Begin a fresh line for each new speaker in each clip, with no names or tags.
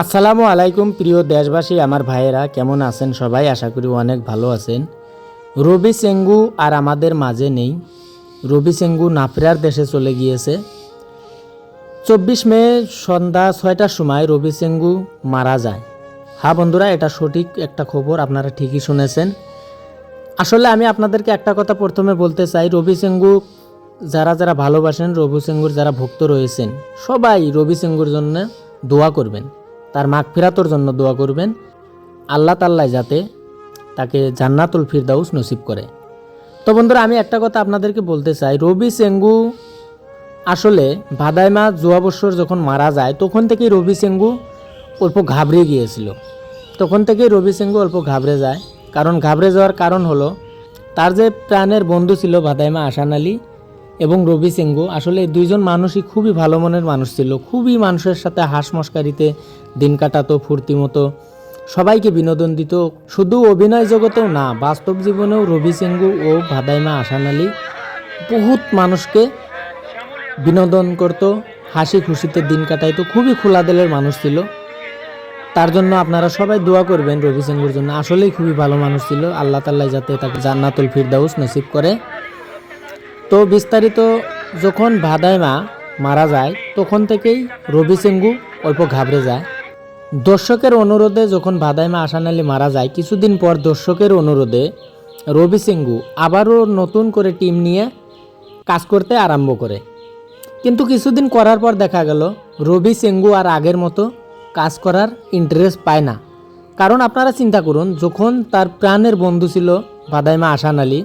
আসসালামু আলাইকুম প্রিয় দেশবাসী, আমার ভাইয়েরা, কেমন আছেন সবাই? আশা করি অনেক ভালো আছেন। রবি সেঙ্গু আর আমাদের মাঝে নেই। রবি সেঙ্গু নাফরার দেশে চলে গিয়েছে। চব্বিশ মে সন্ধ্যা ছয়টার সময় রবি সেঙ্গু মারা যায়। হ্যাঁ বন্ধুরা, এটা সঠিক একটা খবর, আপনারা ঠিকই শুনেছেন। আসলে আমি আপনাদেরকে একটা কথা প্রথমে বলতে চাই, রবি সেঙ্গু যারা যারা ভালোবাসেন, রবি সেঙ্গুর যারা ভক্ত রয়েছেন, সবাই রবি সেঙ্গুর জন্য দোয়া করবেন। তার মাগ ফেরাতর জন্য দোয়া করবেন। আল্লাহ তাল্লাহ যাতে তাকে জান্নাতুল ফিরদাউস নসিব করে। তো বন্ধুরা, আমি একটা কথা আপনাদেরকে বলতে চাই। রবি সেঙ্গু আসলে ভাদাইমা জুয়া বৎসর যখন মারা যায়, তখন থেকেই রবি সেঙ্গু অল্প ঘাবড়ে গিয়েছিল। তখন থেকেই রবি সেঙ্গু অল্প ঘাবড়ে যায়। কারণ ঘাবড়ে যাওয়ার কারণ হলো, তার যে প্রাণের বন্ধু ছিল ভাদাইমা আসান আলী এবং রবি সিংহু আসলে দুইজন মানুষই খুবই ভালো মনের মানুষ ছিল। খুবই মানুষের সাথে হাঁস মস্কারিতে দিন কাটাতো, ফুর্তি মতো। সবাইকে বিনোদন দিত। শুধু অভিনয় জগতেও না, বাস্তব জীবনেও রবি সিংহু ও ভাদাইমা আসান আলী বহুত মানুষকে বিনোদন করত, হাসি খুশিতে দিন কাটাইতো। খুবই খোলা দিলের মানুষ ছিল। তার জন্য আপনারা সবাই দোয়া করবেন রবি সিংহুর জন্য। আসলেই খুবই ভালো মানুষ ছিল। আল্লাহ তাল্লাহ যাতে তাকে জান্নাতুল ফিরদাউস নসিব করে। তো বিস্তারিত যখন ভাদাই মা মারা যায়, তখন থেকেই রবি সিংহু অল্প ঘাবড়ে যায়। দর্শকের অনুরোধে যখন ভাদাইমা আসান আলী মারা যায়, কিছুদিন পর দর্শকের অনুরোধে রবি সিংহু আবারও নতুন করে টিম নিয়ে কাজ করতে আরম্ভ করে। কিন্তু কিছুদিন করার পর দেখা গেল, রবি সিংহু আর আগের মতো কাজ করার ইন্টারেস্ট পায় না। কারণ আপনারা চিন্তা করুন, যখন তার প্রাণের বন্ধু ছিল ভাদাইমা আসান আলী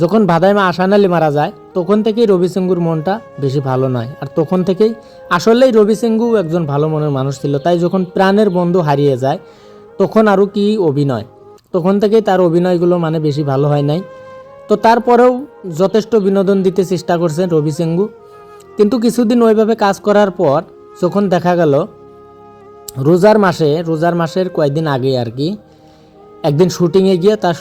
যখন ভাদাইমা আসান আলী মারা যায়, তখন থেকেই রবি সিংগুর মনটা বেশি ভালো নয়। আর তখন থেকেই আসলেই রবি সিংহু একজন ভালো মনের মানুষ ছিল। তাই যখন প্রাণের বন্ধু হারিয়ে যায়, তখন আরও কি অভিনয়। তখন থেকেই তার অভিনয়গুলো মানে বেশি ভালো হয় নাই। তো তারপরেও যথেষ্ট বিনোদন দিতে চেষ্টা করছেন রবি সিংহু কিন্তু কিছুদিন ওইভাবে কাজ করার পর যখন দেখা গেল, রোজার মাসে, রোজার মাসের কয়েকদিন আগে আর কি, একদিন শুটিংয়ে গিয়ে তার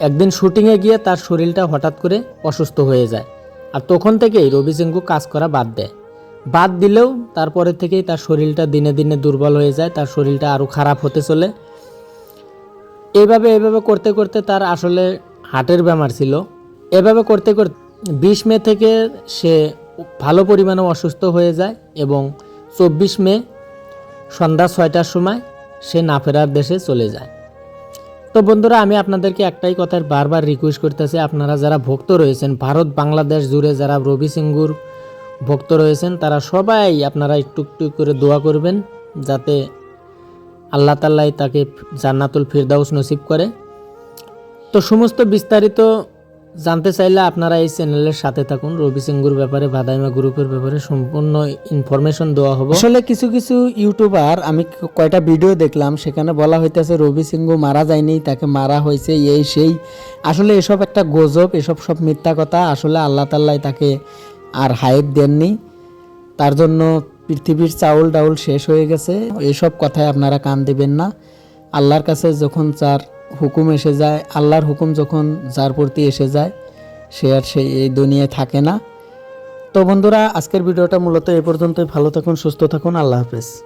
একদিন শুটিংয়ে গিয়ে তার শরীরটা হঠাৎ করে অসুস্থ হয়ে যায় আর তখন থেকেই রবি সিংহু কাজ করা বাদ দেয়। বাদ দিলেও তারপরে থেকেই তার শরীরটা দিনে দিনে দুর্বল হয়ে যায়, তার শরীরটা আরও খারাপ হতে চলে। এভাবে এভাবে করতে করতে তার আসলে হার্টের বেমার ছিল। এভাবে করতে করতে বিশ মে থেকে সে ভালো পরিমাণে অসুস্থ হয়ে যায় এবং চব্বিশ মে সন্ধ্যা ছয়টার সময় সে না ফেরার দেশে চলে যায়। তো বন্ধুরা, আমি আপনাদেরকে একটাই কথার বারবার রিকোয়েস্ট করতেছি। আপনারা যারা ভক্ত রয়েছেন, ভারত, বাংলাদেশ জুড়ে যারা রবি সিংগুর ভক্ত রয়েছেন, তারা সবাই আপনারা একটু একটু করে দোয়া করবেন, যাতে আল্লাহ তাল্লাহ তাকে জান্নাতুল ফিরদাউস নসিব করে। তো সমস্ত বিস্তারিত জানতে চাইলে আপনারা এই চ্যানেলের সাথে থাকুন। রবি সিংগুর ব্যাপারে, ভাদাইমা গ্রুপের ব্যাপারে সম্পূর্ণ ইনফরমেশন দেওয়া হবে। আসলে কিছু কিছু ইউটিউবার আমি কয়টা ভিডিও দেখলাম, সেখানে বলা হইতেছে রবি সিংহু মারা যায়নি, তাকে মারা হয়েছে, এই, সেই। আসলে এসব একটা গজব, এসব সব মিথ্যা কথা। আসলে আল্লাহ তাল্লাহ তাকে আর হাইপ দেননি। তার জন্য পৃথিবীর চাউল ডাউল শেষ হয়ে গেছে। এসব কথায় আপনারা কান দিবেন না। আল্লাহর কাছে যখন যার হুকুম এসে যায়, আল্লাহর হুকুম যখন যার প্রতি এসে যায়, সে আর সেই এই দুনিয়ায় থাকে না। তো বন্ধুরা, আজকের ভিডিওটা মূলত এ পর্যন্তই। ভালো থাকুন, সুস্থ থাকুন। আল্লাহ হাফেজ।